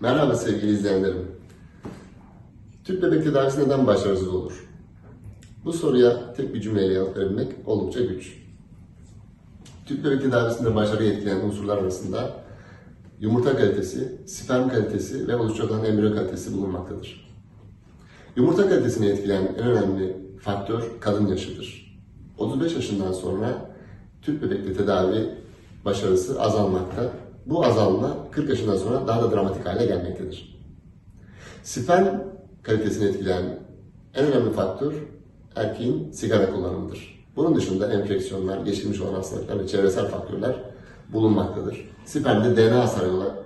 Merhaba sevgili izleyenlerim. Tüp bebek tedavisi neden başarısız olur? Bu soruya tek bir cümleyle yanıt verebilmek oldukça güç. Tüp bebek tedavisinde başarıyı etkileyen unsurlar arasında yumurta kalitesi, sperm kalitesi ve oluşacak olan embriyo kalitesi bulunmaktadır. Yumurta kalitesini etkileyen en önemli faktör kadın yaşıdır. 35 yaşından sonra tüp bebekle tedavi başarısı azalmakta. Bu azalma 40 yaşından sonra daha da dramatik hale gelmektedir. Sperm kalitesini etkileyen en önemli faktör erkeğin sigara kullanımıdır. Bunun dışında enfeksiyonlar, geçirmiş olan hastalıklar ve çevresel faktörler bulunmaktadır. Spermde DNA hasarına,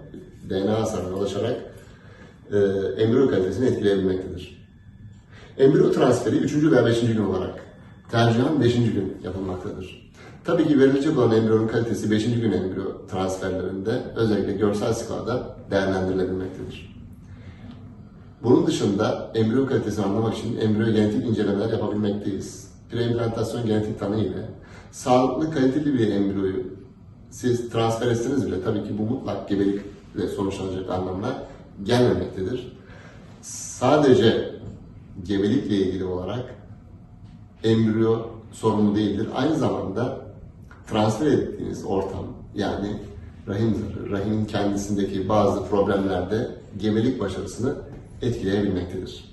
DNA hasarına ulaşarak e, embriyo kalitesini etkileyebilmektedir. Embriyo transferi 3. veya 5. gün olarak tercihen 5. gün yapılmaktadır. Tabii ki verilecek olan embriyonun kalitesi 5. gün embriyo transferlerinde özellikle görsel skalada değerlendirilebilmektedir. Bunun dışında embriyo kalitesini anlamak için embriyo genetik incelemeler yapabilmekteyiz. Preimplantasyon genetik tanı ile sağlıklı kaliteli bir embriyoyu siz transfer etseniz bile tabii ki bu mutlak gebelikle sonuçlanacak anlamına gelmemektedir. Sadece gebelikle ilgili olarak embriyo sorunu değildir. Aynı zamanda transfer ettiğiniz ortam yani rahim zarı, rahimin kendisindeki bazı problemlerde gebelik başarısını etkileyebilmektedir.